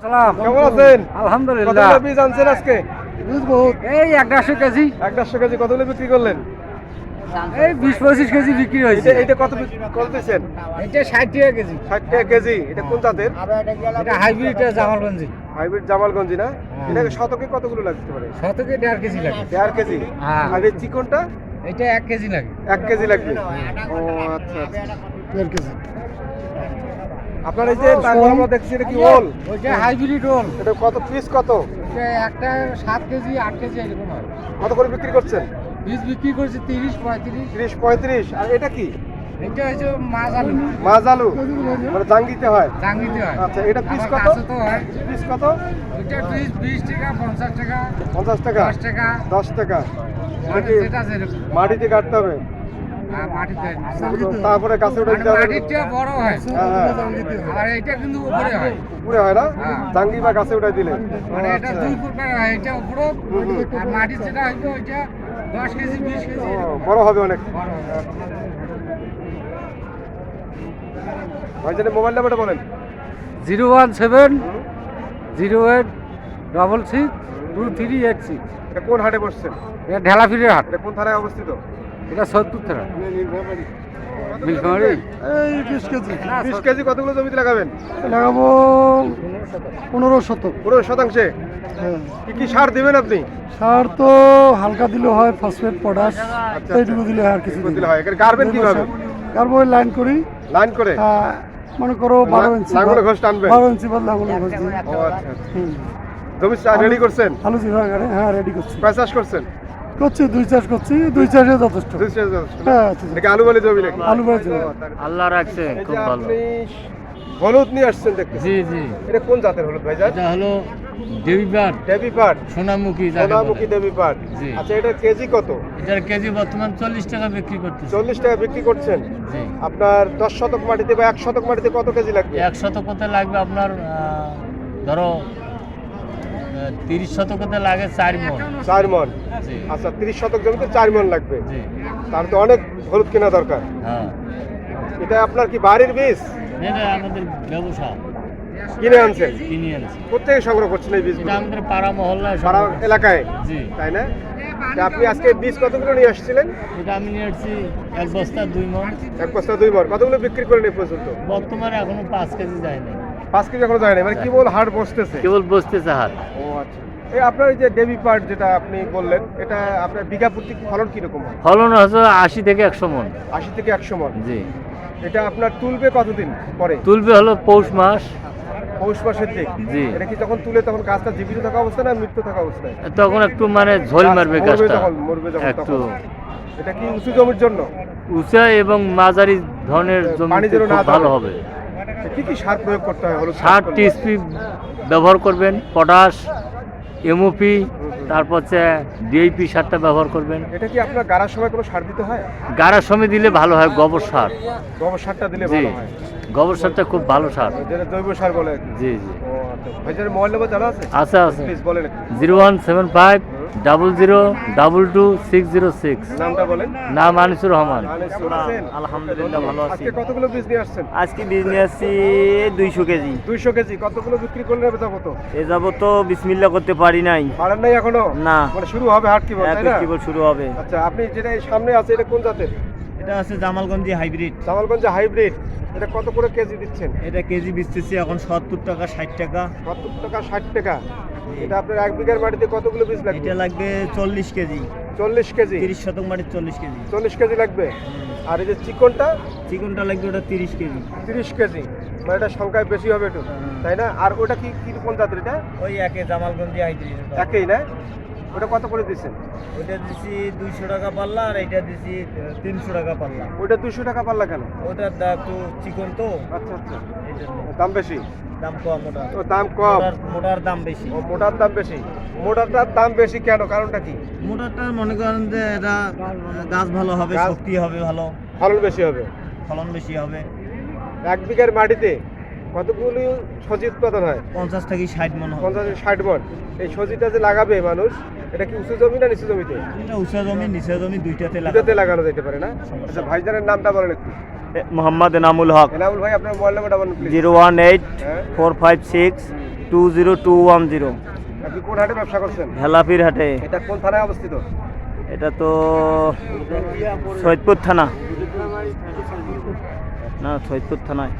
সালাম। কেমন আছেন? আলহামদুলিল্লাহ। কতগুলো বীজ আনছেন আজকে? এই এক দেড়শো কেজি। এক দেড়শো কেজি কতগুলো বিক্রি করলেন? এই বিশ পঁচিশ কেজি বিক্রি হয়েছে। এটা এটা কত বিক্রি- এটা ষাট টাকা কেজি। ষাট টাকা কেজি। এটা কোন জাতের? এটা হাইব্রিড জামালগঞ্জি। হাইব্রিড জামালগঞ্জি না? হ্যাঁ। এটাকে শতকে কতগুলো লাগতে পারে? শতকে দেড় কেজি লাগে। দেড় কেজি? হ্যাঁ। আর এই চিকনটা? এটা এক কেজি লাগে। এক কেজি লাগবে। ও আচ্ছা আচ্ছা। কেজি। আপনার এই যে তারপর আমরা দেখছি এটা কি ওল? ওইটা হাইব্রিড রোল এটা কত পিস কত? একটা সাত কেজি আট কেজি এরকম হয়। কত করে বিক্রি করছেন? বীজ বিক্রি করছে তিরিশ পঁয়ত্রিশ। তিরিশ পঁয়ত্রিশ। আর এটা কি? এটা হচ্ছে মাছ আলু মাছ আলু মানে জাঙ্গিতে হয়? জাঙ্গিতে হয়। আচ্ছা এটা পিস কত? তো হয়। পিস কত? ওইটা পিস বিশ টাকা পঞ্চাশ টাকা। পঞ্চাশ টাকা? দশ টাকা। দশ টাকা। এটা মাটিতে কাটতে হবে। তারপরে গাছে উঠে দিতে বড় হয়। হ্যাঁ, হ্যাঁ। আর এটা কিন্তু উপরে হয়। উপরে হয় না? হ্যাঁ। জাঙ্গি বা গাছে উঠে দিলে। মানে এটা আচ্ছা। দুই প্রকার হয়। এটা উপরে হুম, হুম। আর মাটি যেটা হইবে ওইটা দশ কেজি বিশ কেজি। ও, বড় হবে অনেক। হয়। মোবাইল নাম্বারটা বলেন। Zero one seven zero eight double six two three eight six. এটা কোন হাটে বসছেন? এটা ঢেলাফিরের হাট। এটা কোন থানায় অবস্থিত? এটা সত্তর টাকা। মিলখামারি এই বিশ কেজি। বিশ কেজি কতগুলো জমিতে লাগাবেন? লাগাবো পনেরো শতক পনেরো শতাংশে? হ্যাঁ। কি কি সার দিবেন আপনি? সার তো হালকা দিলে হয় ফসফেট পটাশ আচ্ছা। এইটুকু দিলে হয় আর কিছু দিলে হয়। কীভাবে? লাইন করি। লাইন করে? মনে করো বারো ইঞ্চি লাঙ্গলে ঘষ টানবেন? বারো ইঞ্চি বা লাঙ্গলে ঘষ দিই। ও আচ্ছা আচ্ছা। হুম। জমি রেডি করছেন? আলু জিরা হ্যাঁ রেডি করছি। চাষ করছেন? করছি দুই চাষ করছি দুই চাষে যথেষ্ট। হ্যাঁ আচ্ছা। আলু বালি জমি নাকি? আলু জমি। আল্লাহ রাখছে খুব ভালো। হলুদ নিয়ে আসছেন দেখতে। জি জি। এটা কোন জাতের হলুদ ভাইজান এটা হলো দেবী পাট। সোনামুখী যাকে সোনামুখী বলে। দেবী পাট। জি। আচ্ছা এটা কেজি কত? এটার কেজি বর্তমান চল্লিশ টাকা বিক্রি করতেছে। চল্লিশ টাকা বিক্রি করছেন? জি। আপনার দশ শতক মাটিতে বা এক শতক মাটিতে কত কেজি লাগবে? এক শতকতে লাগবে আপনার ধরো তিরিশ শতকতে লাগে চার মন। চার মন। আচ্ছা তিরিশ শতক জমিতে চার মন লাগবে। জি। তার তো অনেক হলুদ কেনা দরকার। হ্যাঁ। এটা আপনার কি বাড়ির বীজ? এটা আমাদের ব্যবসা। কিনে আনছেন? কিনে কোথেকে সংগ্রহ করছেন এই বীজ এটা আমাদের পাড়া মহল্লায় পাড়া এলাকায়? জি। তাই না? আপনি আজকে বীজ কতগুলো নিয়ে আসছিলেন? এটা আমি নিয়ে আসছি এক বস্তা দুই মন। এক বস্তা দুই মন। কতগুলো বিক্রি করেন এই পর্যন্ত? বর্তমানে এখনও পাঁচ কেজি যায়নি পাঁচ কেজি এখনও যায় না মানে কি বল হাট বসতেছে। কেবল বসতেছে ও আচ্ছা এই আপনার এই যে দেবী পাট যেটা আপনি বললেন এটা আপনার বিঘা প্রতি ফলন কীরকম হয়? ফলন হচ্ছে আশি থেকে একশো মন। আশি থেকে একশো মন। জি। এটা আপনার তুলবে কতদিন পরে? তুলবে হলো পৌষ মাস। পৌষ মাসের দিক জি। এটা কি তখন তুলে তখন গাছটা জীবিত থাকা অবস্থায় না মৃত্যু থাকা অবস্থায়? তখন একটু মানে ঝোল মারবে গাছটা। যখন, মরবে যখন একটু। এটা কি উঁচু জমির জন্য? উঁচা এবং মাঝারি ধরনের জমি ভালো হবে। কি কি সার প্রয়োগ করতে হয় সার? টিএসপি ব্যবহার করবেন পটাশ এমওপি তারপর হচ্ছে ডিআইপি সারটা ব্যবহার করবেন। এটা কি আপনার গাড়ার সময় কোনো সার দিতে হয়? গাড়ার সময় দিলে ভালো হয় গোবর সার। গোবর সারটা দিলে জি। ভালো হয়। গোবর সারটা খুব ভালো সার। যেটা জৈব সার বলে। জি জি। ও আচ্ছা। ভাইজার মোবাইল নাম্বার জানা আছে? আছে আছে। প্লিজ বলেন। Zero one seven five double zero double two six zero six নামটা বলেন। নাম আনিসুর রহমান। আলহামদুলিল্লাহ ভালো আছি। কতগুলো বীজ নিয়ে আসছেন? আজকে বীজ নিয়ে আসছি দুইশো কেজি। দুইশো কেজি। কতগুলো বিক্রি করলে হবে যাব তো এ যাব তো বিসমিল্লা করতে পারি নাই। বাড়ার নাই এখনও? না। মানে শুরু হবে হাট কি বল না? শুরু হবে। আচ্ছা আপনি যেটা সামনে আছে এটা কোন জাতের? এটা আছে জামালগঞ্জি হাইব্রিড। জামালগঞ্জে হাইব্রিড। এটা কত করে কেজি দিচ্ছেন? এটা কেজি বেচতেছি এখন সত্তর টাকা ষাট টাকা। সত্তর টাকা ষাট টাকা। এটা আপনার এক বিঘার মাটিতে কতগুলো বীজ লাগবে? এটা লাগবে চল্লিশ কেজি। চল্লিশ কেজি? তিরিশ শতক মাটির চল্লিশ কেজি। চল্লিশ কেজি লাগবে? আর এই যে চিকনটা? চিকনটা লাগবে ওটা তিরিশ কেজি। তিরিশ কেজি। মানে এটা সংখ্যায় বেশি হবে একটু তাই না? আর ওটা কি কি কোন জাতের এটা? ওই একে জামালগঞ্জি হাইব্রিড একই না? ওটা কত করে দিচ্ছেন? ওটা দিছি দুইশো টাকা পাল্লা আর এটা দিছি তিনশো টাকা পাল্লা। ওটা দুশো টাকা পাল্লা কেন? ওটার দাম একটু চিকন তো। আচ্ছা আচ্ছা। দাম বেশি? দাম কম ওটা। ও দাম কম। মোটার- দাম বেশি। ও মোটার দাম বেশি। মোটারটার দাম বেশি কেন? কারণটা কি? মোটারটা মনে করেন যে এটা গাছ ভালো হবে শক্তি হবে ভালো। ফলন বেশি হবে। ফলন বেশি হবে। এক বিঘার মাটিতে কতগুলি সজি উৎপাদন হয়? পঞ্চাশ থেকে ষাট মন পঞ্চাশ থেকে ষাট মন। এই সজিটা যে লাগাবে মানুষ এটা কি উঁচু জমি না নিচু জমিতে? এটা উঁচু জমি নিচু জমি দুইটাতে দুইটাতে লাগানো যেতে পারে না? আচ্ছা ভাইজানের নামটা বলেন একটু। মোহাম্মদ এনামুল হক। এনামুল ভাই আপনার মোবাইল নাম্বারটা বলুন জিরো ওয়ান এইট হ্যাঁ। Four five six two zero two one zero. আপনি কোন হাটে ব্যবসা করছেন? ভেলাপির হাটে। এটা কোন থানায় অবস্থিত? এটা তো সৈয়দপুর থানা। না সৈয়দপুর থানায়।